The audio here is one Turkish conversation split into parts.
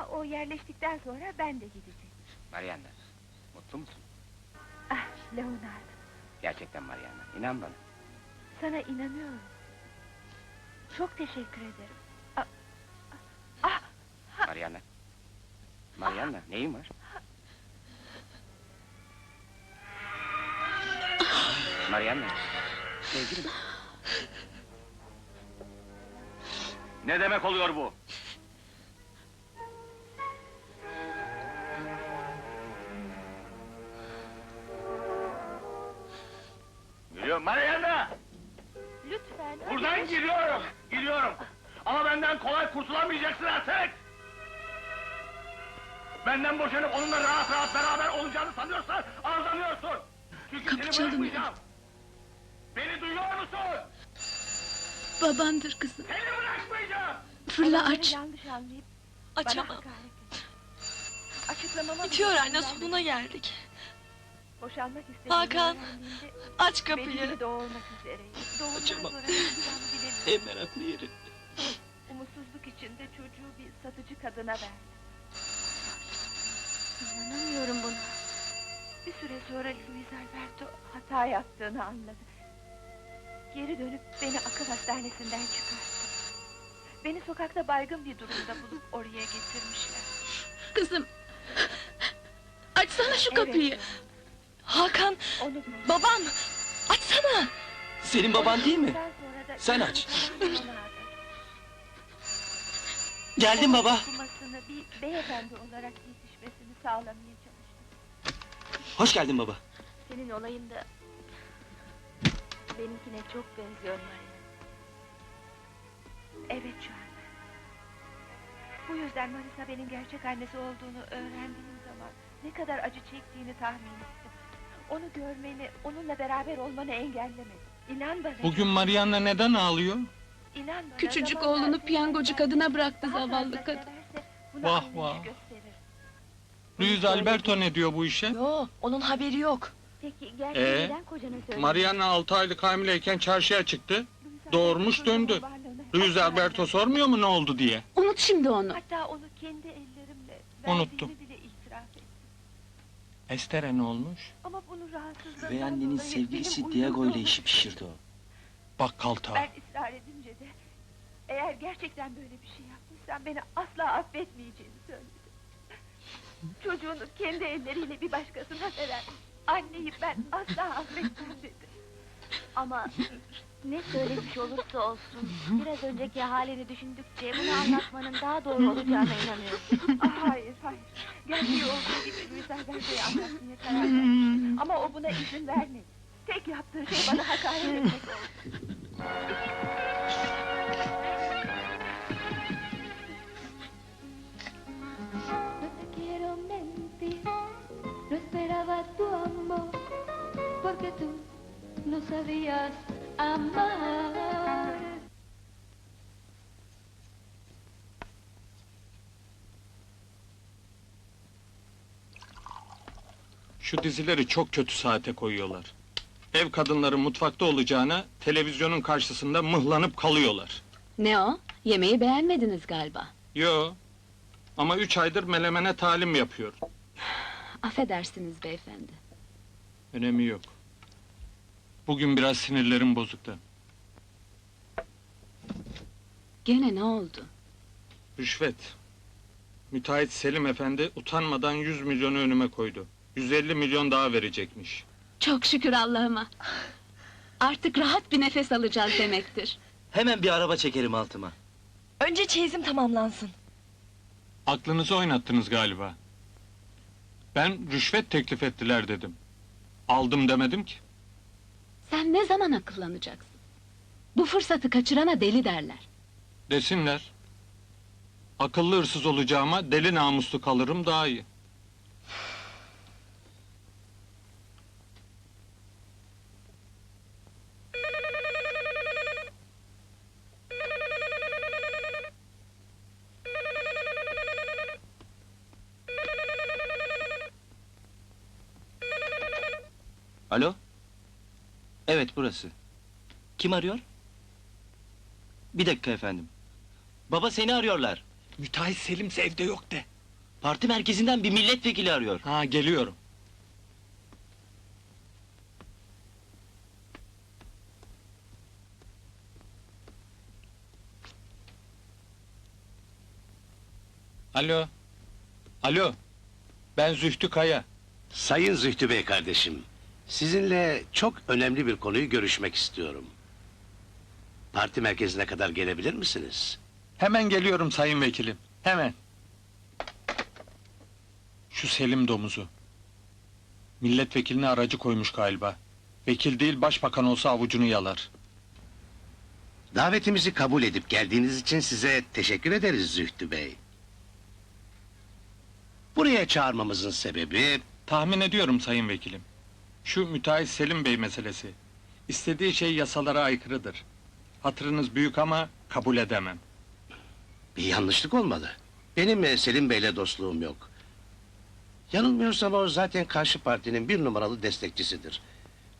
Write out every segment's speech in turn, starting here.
Ama o yerleştikten sonra ben de gideceğim. Mariana, mutlu musun? Ah Leonardo, Gerçekten Mariana, inan bana. sana inanıyorum. Çok teşekkür ederim. Ah, ah, ah, Mariana. Mariana, neyin var? Mariana, sevgilim. Ne demek oluyor bu? Geliyorum Mariana! lütfen. Buradan hadi. giriyorum, gidiyorum. Ama benden kolay kurtulamayacaksın artık! Benden boşanıp onunla rahat rahat beraber olacağını sanıyorsan aldanıyorsun! Çünkü Kapı seni çalınıyor. bırakmayacağım! Beni duyuyor musun? Babandır kızım. Seni bırakmayacağım! Fırla aç. yanlış anlayıp Açamam. Açıklamama Bitiyor anne sonuna geldik. Boşanmak istediğini Hakan, öğrendiğinde Aç kapıyı. üzereyim. Doğumdan Açamam. sonra ne yapacağımı bilemiyorum. En meraklı yeri. Umutsuzluk içinde çocuğu bir satıcı kadına verdim. İnanamıyorum buna. Bir süre sonra Luis Alberto hata yaptığını anladı. Geri dönüp beni akıl hastanesinden çıkarttı. Beni sokakta baygın bir durumda bulup oraya getirmişler. Kızım. Açsana şu kapıyı. Hakan, onu babam. Açsana. Senin baban değil mi? Sen aç. Geldim baba. Okumasını bir beyefendi olarak yetişmesini sağlamaya çalıştım. Hoş geldin baba. Senin olayın da benimkine çok benziyor Maria. Evet şu anda. Bu yüzden Marisa benim gerçek annesi olduğunu öğrendiğim zaman ne kadar acı çektiğini tahmin ettim. Onu görmeni, onunla beraber olmanı engellemedim. İnan bana. Bugün Mariana neden ağlıyor? inan bana, Küçücük oğlunu piyangocu kadına bıraktı zavallı kadın. Vah, vah. Luis Alberto ne diyor bu işe? Yo, onun haberi yok. Peki gerçeği Ee, neden kocana 6 aylık hamileyken çarşıya çıktı. Doğurmuş döndü. Luis Alberto sormuyor mu ne oldu diye? Unut şimdi onu. Hatta onu kendi ellerimle Unuttum. Estere ne olmuş? Ama Ve annenin sevgilisi Diego ile işi pişirdi o. Bakkal ta. Ben ısrar edince de eğer gerçekten böyle bir şey yaptıysan beni asla affetmeyeceğini söyledi. Çocuğunu kendi elleriyle bir başkasına veren anneyi ben asla affetmem dedi. Ama ne söylemiş olursa olsun biraz önceki halini düşündükçe bunu anlatmanın daha doğru olacağına inanıyorum. Ah, hayır hayır. Gerçeği olduğu gibi Luis Alberto'ya anlatmaya karar vermiştim. Ama o buna izin vermedi. Tek yaptığı şey bana hakaret etmek oldu. No te quiero mentir, no esperaba tu amor, porque tú no sabías Şu dizileri çok kötü saate koyuyorlar. Ev kadınları mutfakta olacağına televizyonun karşısında mıhlanıp kalıyorlar. Ne o? Yemeği beğenmediniz galiba. Yo. Ama üç aydır melemene talim yapıyor. Affedersiniz beyefendi. Önemi yok. Bugün biraz sinirlerim bozuktu. Gene ne oldu? Rüşvet. Müteahhit Selim Efendi utanmadan 100 milyonu önüme koydu. 150 milyon daha verecekmiş. Çok şükür Allah'ıma. Artık rahat bir nefes alacağız demektir. Hemen bir araba çekerim altıma. Önce çeyizim tamamlansın. Aklınızı oynattınız galiba. Ben rüşvet teklif ettiler dedim. Aldım demedim ki. Sen ne zaman akıllanacaksın? Bu fırsatı kaçırana deli derler. Desinler. Akıllı hırsız olacağıma deli namuslu kalırım daha iyi. Alo? Evet burası. Kim arıyor? Bir dakika efendim. Baba seni arıyorlar. Müteahhit Selim'se evde yok de. Parti merkezinden bir milletvekili arıyor. Ha geliyorum. Alo. Alo. Ben Zühtü Kaya. Sayın Zühtü Bey kardeşim, sizinle çok önemli bir konuyu görüşmek istiyorum. Parti merkezine kadar gelebilir misiniz? Hemen geliyorum sayın vekilim. Hemen. Şu Selim domuzu. Milletvekiline aracı koymuş galiba. Vekil değil başbakan olsa avucunu yalar. Davetimizi kabul edip geldiğiniz için size teşekkür ederiz Zühtü Bey. Buraya çağırmamızın sebebi Tahmin ediyorum sayın vekilim. Şu müteahhit Selim Bey meselesi. İstediği şey yasalara aykırıdır. Hatırınız büyük ama kabul edemem. bir yanlışlık olmalı. Benim e, Selim Bey'le dostluğum yok. Yanılmıyorsam o zaten karşı partinin bir numaralı destekçisidir.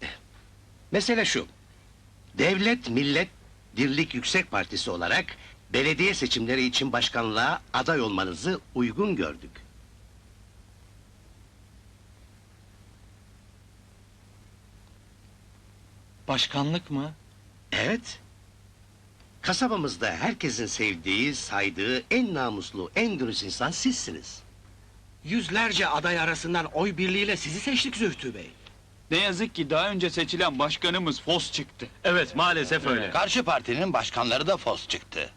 Eh, Mesele şu. Devlet Millet Dirlik Yüksek Partisi olarak belediye seçimleri için başkanlığa aday olmanızı uygun gördük. Başkanlık mı? Evet. Kasabamızda herkesin sevdiği, saydığı en namuslu, en dürüst insan sizsiniz. Yüzlerce aday arasından oy birliğiyle sizi seçtik Zühtü Bey. Ne yazık ki daha önce seçilen başkanımız Fos çıktı. Evet, maalesef öyle. Karşı partinin başkanları da fos çıktı.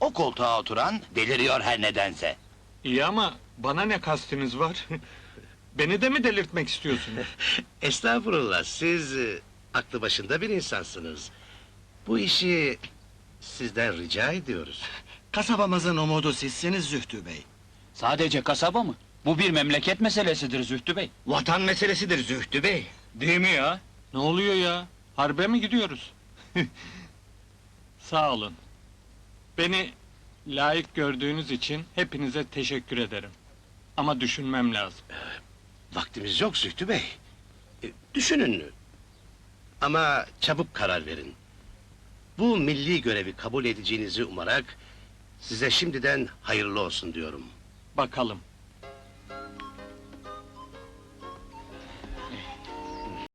O koltuğa oturan deliriyor her nedense. İyi ama bana ne kastınız var? Beni de mi delirtmek istiyorsunuz? Estağfurullah, siz e, aklı başında bir insansınız. Bu işi sizden rica ediyoruz. Kasabamızın umudu sizsiniz Zühtü Bey. Sadece kasaba mı? Bu bir memleket meselesidir Zühtü Bey. Vatan meselesidir Zühtü Bey. Değil mi ya? ne oluyor ya? Harbe mi gidiyoruz? Sağ olun. Beni layık gördüğünüz için hepinize teşekkür ederim. Ama düşünmem lazım. Vaktimiz yok Zühtü Bey. E, düşünün. Ama çabuk karar verin. Bu milli görevi kabul edeceğinizi umarak... ...size şimdiden hayırlı olsun diyorum. Bakalım.